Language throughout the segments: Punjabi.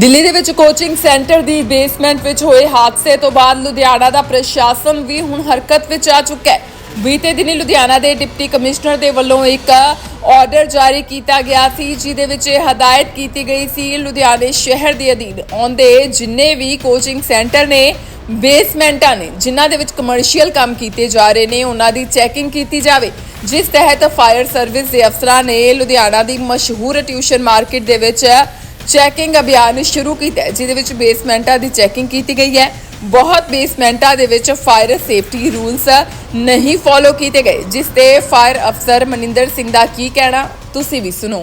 ਦਿੱਲੀ ਦੇ ਵਿੱਚ ਕੋਚਿੰਗ ਸੈਂਟਰ ਦੀ ਬੇਸਮੈਂਟ ਵਿੱਚ ਹੋਏ ਹਾਦਸੇ ਤੋਂ ਬਾਅਦ ਲੁਧਿਆਣਾ ਦਾ ਪ੍ਰਸ਼ਾਸਨ ਵੀ ਹੁਣ ਹਰਕਤ ਵਿੱਚ ਆ ਚੁੱਕਾ ਹੈ। ਬੀਤੇ ਦਿਨੀ ਲੁਧਿਆਣਾ ਦੇ ਡਿਪਟੀ ਕਮਿਸ਼ਨਰ ਦੇ ਵੱਲੋਂ ਇੱਕ ਆਰਡਰ ਜਾਰੀ ਕੀਤਾ ਗਿਆ ਸੀ, ਜਿਹਦੇ ਵਿੱਚ ਇਹ ਹਦਾਇਤ ਕੀਤੀ ਗਈ ਸੀ, ਲੁਧਿਆਣੇ ਸ਼ਹਿਰ ਦੇ ਅਧੀਨ ਆਉਂਦੇ ਜਿੰਨੇ ਵੀ ਕੋਚਿੰਗ ਸੈਂਟਰ ਨੇ ਬੇਸਮੈਂਟਾਂ ਨੇ, ਜਿਨ੍ਹਾਂ ਦੇ ਵਿੱਚ ਕਮਰਸ਼ੀਅਲ ਕੰਮ ਕੀਤੇ ਜਾ ਰਹੇ ਨੇ, ਉਹਨਾਂ ਦੀ ਚੈਕਿੰਗ ਕੀਤੀ ਜਾਵੇ। ਜਿਸ ਤਹਿਤ ਫਾਇਰ ਸਰਵਿਸ ਦੇ ਅਫਸਰਾਂ ਨੇ ਲੁਧਿਆਣਾ ਦੀ ਮਸ਼ਹੂਰ ਟਿਊਸ਼ਨ ਮਾਰਕੀਟ ਦੇ ਵਿੱਚ ਚੈਕਿੰਗ ਅਭਿਆਨ ਸ਼ੁਰੂ ਕੀਤਾ ਹੈ ਜਿਹਦੇ ਵਿੱਚ ਬੇਸਮੈਂਟਾਂ ਦੀ ਚੈਕਿੰਗ ਕੀਤੀ ਗਈ ਹੈ। ਬਹੁਤ ਬੇਸਮੈਂਟਾਂ ਦੇ ਵਿੱਚ ਫਾਇਰ ਸੇਫਟੀ ਰੂਲਸ ਨਹੀਂ ਫੋਲੋ ਕੀਤੇ ਗਏ ਜਿਸ ਤੇ ਫਾਇਰ ਅਫਸਰ ਮਨਿੰਦਰ ਸਿੰਘ ਦਾ ਕੀ ਕਹਿਣਾ ਤੁਸੀਂ ਵੀ ਸੁਣੋ।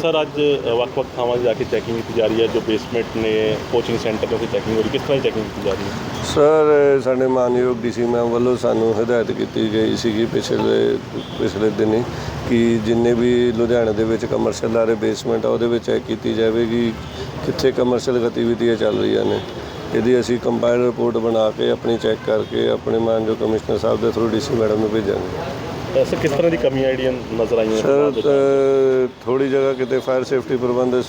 ਸਰ ਅੱਜ ਵੱਖ-ਵੱਖ ਥਾਵਾਂ 'ਤੇ ਜਾ ਕੇ ਚੈਕਿੰਗ ਕੀਤੀ ਜਾ ਰਹੀ ਹੈ ਜੋ ਬੇਸਮੈਂਟ ਨੇ ਕੋਚਿੰਗ ਸੈਂਟਰ ਤੇ ਚੈਕਿੰਗ ਹੋ ਰਹੀ ਕਿਸ ਤਰ੍ਹਾਂ ਦੀ ਚੈਕਿੰਗ ਕੀਤੀ ਜਾ ਰਹੀ ਹੈ? ਸਰ ਸਾਡੇ ਮਾਨਯੋਗ ਡੀਸੀ ਮੈਮ ਵੱਲੋਂ ਸਾਨੂੰ ਹਦਾਇਤ ਕੀਤੀ ਗਈ ਸੀਗੀ ਪਿਛਲੇ ਪਿਛਲੇ ਦਿਨੀ ਕਿ ਜਿੰਨੇ ਵੀ ਲੁਧਿਆਣਾ ਦੇ ਵਿੱਚ ਕਮਰਸ਼ੀਅਲ ਆਰੇ ਬੇਸਮੈਂਟ ਆ ਉਹਦੇ ਵਿੱਚ ਚੈੱਕ ਕੀਤੀ ਜਾਵੇਗੀ ਕਿੱਥੇ ਕਮਰਸ਼ੀਅਲ ਗਤੀਵਿਧੀਆਂ ਚੱਲ ਰਹੀਆਂ ਨੇ। ਇਹਦੀ ਅਸੀਂ ਕੰਪਾਈਲਡ ਰਿਪੋਰਟ ਬਣਾ ਕੇ ਆਪਣੀ ਚੈੱਕ ਕਰਕੇ ਆਪਣੇ ਮਾਨਯੋਗ ਕਮਿਸ਼ਨਰ ਸਾਹਿਬ ਦੇ ਥਰੂ ਡੀਸੀ ਮੈਡਮ ਨੂੰ ਭੇਜਾਂਗੇ। ਸਰ ਕਿਸ ਤਰ੍ਹਾਂ ਦੀ ਕਮੀਆਂ ਜਿਹੜੀਆਂ ਨਜ਼ਰ ਆਈਆਂ ਸਰ ਥੋੜੀ ਜਗ੍ਹਾ ਕਿਤੇ ਫਾਇਰ ਸੇਫਟੀ ਪ੍ਰਬੰਧ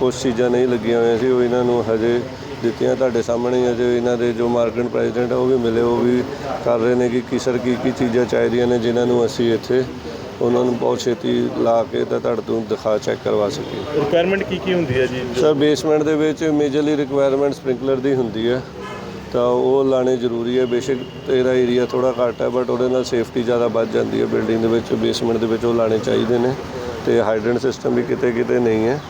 ਕੁਝ ਚੀਜ਼ਾਂ ਨਹੀਂ ਲੱਗੀਆਂ ਹੋਈਆਂ ਸੀ ਉਹ ਇਹਨਾਂ ਨੂੰ ਹਜੇ ਦਿੱਤੀਆਂ ਤੁਹਾਡੇ ਸਾਹਮਣੇ ਅਜੇ ਇਹਨਾਂ ਦੇ ਜੋ ਮਾਰਕੀਟ ਪ੍ਰੈਜ਼ੀਡੈਂਟ ਆ ਉਹ ਵੀ ਮਿਲੇ ਉਹ ਵੀ ਕਰ ਰਹੇ ਨੇ ਕਿ ਕਿਸਰ ਕੀ ਕੀ ਚੀਜ਼ਾਂ ਚਾਹੀਦੀਆਂ ਨੇ ਜਿਨ੍ਹਾਂ ਨੂੰ ਅਸੀਂ ਇੱਥੇ ਉਹਨਾਂ ਨੂੰ ਬਹੁਤ ਛੇਤੀ ਲਾ ਕੇ ਤਾਂ ਤੁਹਾਡੇ ਤੋਂ ਦਿਖਾ ਚੈੱਕ ਕਰਵਾ ਸਕੀਏ। ਰਿਕੁਆਇਰਮੈਂਟ ਕੀ ਕੀ ਹੁੰਦੀ ਹੈ ਜੀ? ਸਰ ਬੇਸਮੈਂਟ ਦੇ ਵਿੱਚ ਮੇਜਰਲੀ ਰਿਕੁਆਇਰਮੈਂਟ ਸਪ੍ਰਿੰਕਲਰ ਦੀ ਹੁੰਦੀ ਹੈ। ਤਾਂ ਉਹ ਲਾਣੇ ਜ਼ਰੂਰੀ ਹੈ। ਬੇਸ਼ੱਕ ਇਹਦਾ ਏਰੀਆ ਥੋੜਾ ਘੱਟ ਹੈ ਬਟ ਉਹਦੇ ਨਾਲ ਸੇਫਟੀ ਜ਼ਿਆਦਾ ਵੱਧ ਜਾਂਦੀ ਹੈ। ਬਿਲਡਿੰਗ ਦੇ ਵਿੱਚ ਬੇਸਮੈਂਟ ਦੇ ਵਿੱਚ ਉਹ ਲਾਣੇ ਚਾਹੀਦੇ ਨੇ। ਤੇ ਹਾਈਡਰੈਂਟ ਸਿਸਟਮ ਵੀ ਕਿਤੇ ਕਿਤੇ ਨਹੀਂ ਹੈ।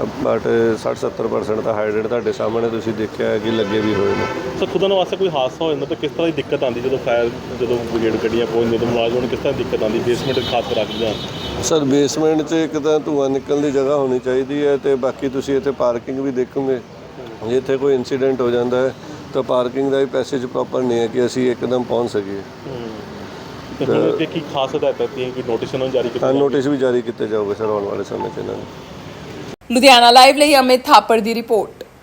ਬਟ 60-70% ਤਾਂ ਹਾਈਡਰੈਂਟ ਤੁਹਾਡੇ ਸਾਹਮਣੇ ਤੁਸੀਂ ਦੇਖਿਆ ਹੈ ਕਿ ਲੱਗੇ ਵੀ ਹੋਏ ਨੇ। ਸਰ ਖੁਦਾ ਨੂੰ ਵਾਸਤੇ ਕੋਈ ਹਾਦਸਾ ਹੋ ਜਾਂਦਾ ਤਾਂ ਕਿਸ ਤਰ੍ਹਾਂ ਦੀ ਦਿੱਕਤ ਆਉਂਦੀ ਜਦੋਂ ਫਾਇਰ ਜਦੋਂ ਬ੍ਰਿਗੇਡ ਗੱਡੀਆਂ ਪਹੁੰਚਦੀਆਂ ਤਾਂ ਮੁਲਾਜ਼ਮਾਂ ਨੂੰ ਕਿਸ ਤਰ੍ਹਾਂ ਦੀ ਦਿੱਕਤ ਆਉਂਦੀ ਬੇਸਮੈਂਟ ਖਾਸ ਕਰ ਰੱਖਦੀਆਂ ਸਰ ਬੇਸਮੈਂਟ 'ਚ ਇੱਕ ਤਾਂ ਧੂੰਆਂ ਨਿਕਲਣ ਦੀ ਜਗ੍ਹਾ ਹੋਣੀ ਚਾਹੀਦੀ ਹੈ ਤੇ ਬਾਕੀ ਤੁਸੀਂ ਇੱਥੇ ਪਾਰਕਿੰਗ ਵੀ ਦੇਖੋਗੇ। ਜੇ ਇੱਥੇ ਕੋਈ ਇਨਸੀਡੈਂਟ ਹੋ ਜਾਂਦਾ ਹੈ ਤਾਂ ਪਾਰਕਿੰਗ ਦਾ ਵੀ ਪੈਸੇਜ ਪ੍ਰੋਪਰ ਨਹੀਂ ਹੈ ਕਿ ਅਸੀਂ ਇੱਕਦਮ ਪਹੁੰਚ ਸਕੀਏ। ਤੇ ਹੁਣ ਕੀ ਖਾਸ ਹਦਾਇਤਾਂ ਦਿੱਤੀਆਂ ਕਿ ਨੋਟਿਸ ਉਹਨਾਂ ਨੂੰ ਜਾਰੀ ਕੀਤਾ? ਨੋਟਿਸ ਵੀ ਜਾਰੀ ਕੀਤੇ ਜਾਓਗੇ ਸਰ ਆਉਣ ਵਾਲੇ ਸਮੇਂ 'ਚ ਇਹਨਾਂ ਨੂੰ। ਲੁਧਿਆਣਾ ਲਾਈਵ ਲਈ ਅਮਿਤ ਥਾਪਰ ਦੀ ਰਿਪੋਰਟ।